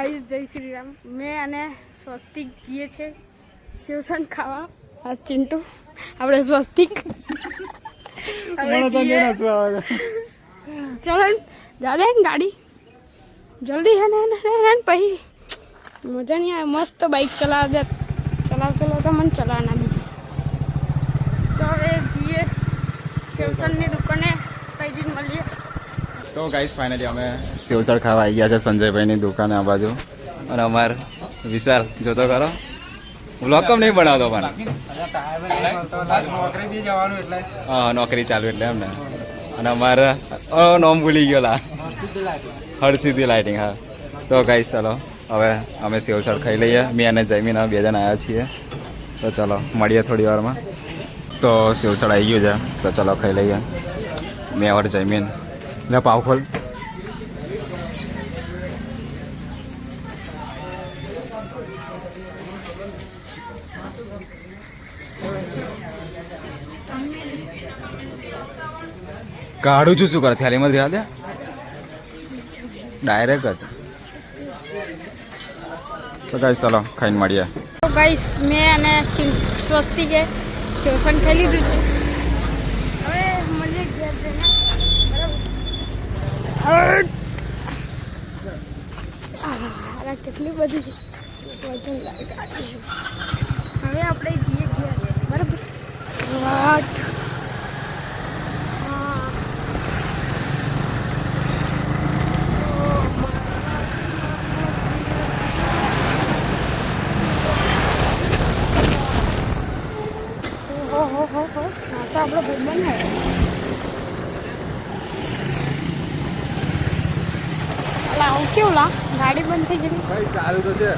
Guys જય શ્રી રામ મેં અને સ્વસ્તિક જઈએ છે. શિવસન ખાવા. આ ચિંટુ. આપણે સ્વસ્તિક. ચલો ને, જા દે ને ગાડી. જલ્દી હે ને હે ને, હે ને પછી મજા નહીં આવે. મસ્ત બાઈક ચલાવ દે ચલાવ ચલાવ તો મને ચલાવવાના બીજી તો હવે જઈએ શિવસનની દુકાને. તો ગાઈસ ફાઇનલી અમે સેવસળ ખાવા આવી ગયા છે સંજયભાઈની દુકાને આ બાજુ. અને અમાર વિશાલ જોતો ખરો. વ્લોગ કમ નહીં બનાવતો પણ? હા, નોકરી ચાલુ એટલે એમને. અને અમારે નોમ ભૂલી ગયો લા હરસિદ્ધિ લાઇટિંગ, હા. તો ગાઈસ ચલો, હવે અમે સેવસળ ખાઈ લઈએ. મેં અને જયમીન બે જણ આવ્યા છીએ. તો ચલો, મળીએ થોડી વારમાં. તો સેવસળ આવી ગયું છે. તો ચલો, ખાઈ લઈએ. મેં और જયમીન. લે પાવ ખોલ કાઢું છું, શું કરે? થેલીમાં રહ્યા દે? ડાયરેક્ટ તો ગાઈસ, ચાલો, ખાઈને મળીએ. તો ગાઈસ, મેં અને સ્વસ્તિકે શિવસન ખાઈ લીધું છે હવે મળીએ ઘેર જઈને બરાબર આ કેટલી બધી વજન. હવે આપણે જઈએ ઘેર. બરાબર? વાટ આપણો ભાઈ બને અલા આવું કેવું લા ગાડી બંધ થઈ ગઈ ભાઈ ચાલુ તો છે.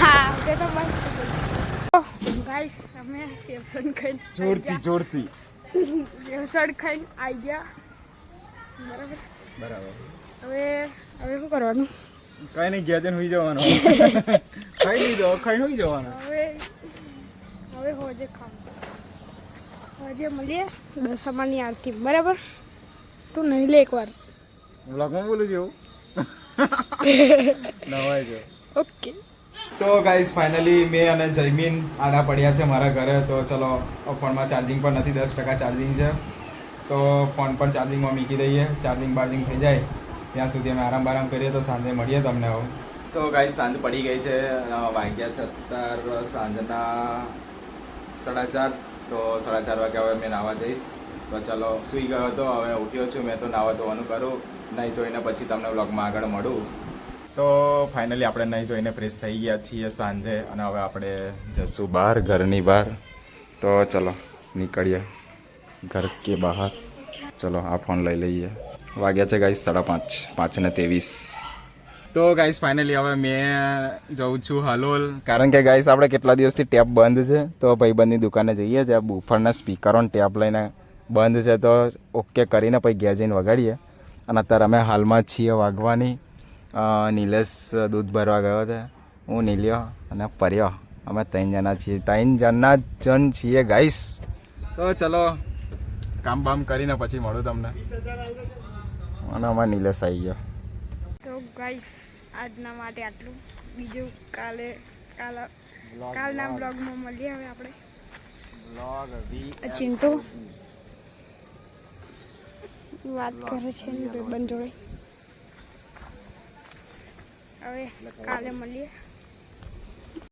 હા તે તો બંધ ગાઈસ અમે સેવસન ખાઈ જોરથી જોરથી. સેવસન ખાઈ આવી ગયા. બરાબર? બરાબર. હવે હવે શું કરવાનું? કઈ નહીં ગયા છે હોઈ જવાનું. ખાઈ લીધો ખાઈ હોઈ જવાનું. હવે હવે હોજે ખાવ હોજે મળીએ દશામાની આરતી. બરાબર? તું નહીં લે એકવાર. વ્લોગમાં બોલું છું? નવાય ઓકે તો ગાઈસ ફાઇનલી મેં અને જયમીન આડા પડ્યા છે મારા ઘરે. તો ચલો ફોનમાં ચાર્જિંગ પણ નથી દસ ટકા ચાર્જિંગ છે. તો ફોન પણ ચાર્જિંગમાં મૂકી દઈએ. ચાર્જિંગ બાર્જિંગ થઈ જાય. ત્યાં સુધી અમે આરામ બારામ કરીએ તો સાંજે મળીએ તમને હવે તો ગાઈસ સાંજ પડી ગઈ છે. વાગ્યા છે સાંજના સાડા ચાર. તો સાડા ચાર વાગ્યા હવે મેં નાવા જઈશ. તો ચલો, સૂઈ ગયો હતો, હવે ઉઠ્યો છું, મેં તો નાવા ધોવાનું કરું, નહીં તો એને પછી તમને વ્લોગમાં આગળ મળું. તો ફાઇનલી આપણે નહીં જોઈને ફ્રેશ થઈ ગયા છીએ સાંજે, અને હવે આપણે જશું બહાર, ઘરની બહાર. તો ચલો, નીકળીએ ઘર કે બહાર. ચલો, આ ફોન લઈ લઈએ. વાગ્યા છે ગાઈસ સાડા પાંચ પાંચ ને ત્રેવીસ. તો ગાઈસ ફાઇનલી હવે મેં જઉં છું હલોલ. કારણ કે ગાઈસ આપણે કેટલા દિવસથી ટેપ બંધ છે, તો ભાઈબંધની દુકાને જઈએ છીએ, બુફરના સ્પીકરોને ટેપ લઈને બંધ છે તો ઓકે કરીને પછી ઘેર જઈને વગાડીએ. અને અત્યારે અમે હાલમાં છીએ વાગવાની અ, નિલેશ દૂધ ભરવા ગયો છે. હું નીલ્યો અને પર્યો. અમે ત્રણ જણા છીએ. ત્રણ જણના જણ છીએ ગાઈસ તો ચલો કામ બામ કરીને પછી મળું તમને. અને અમારે નિલેશ આવી ગયો. તો ગાઈસ આજના માટે આટલું. બીજું કાલે કાલ કાલના બ્લોગમાં મળીએ હવે આપણે. ચિંટુ વાત કરે છે ભાઈબંધ જોડે હવે કાલે મળીએ.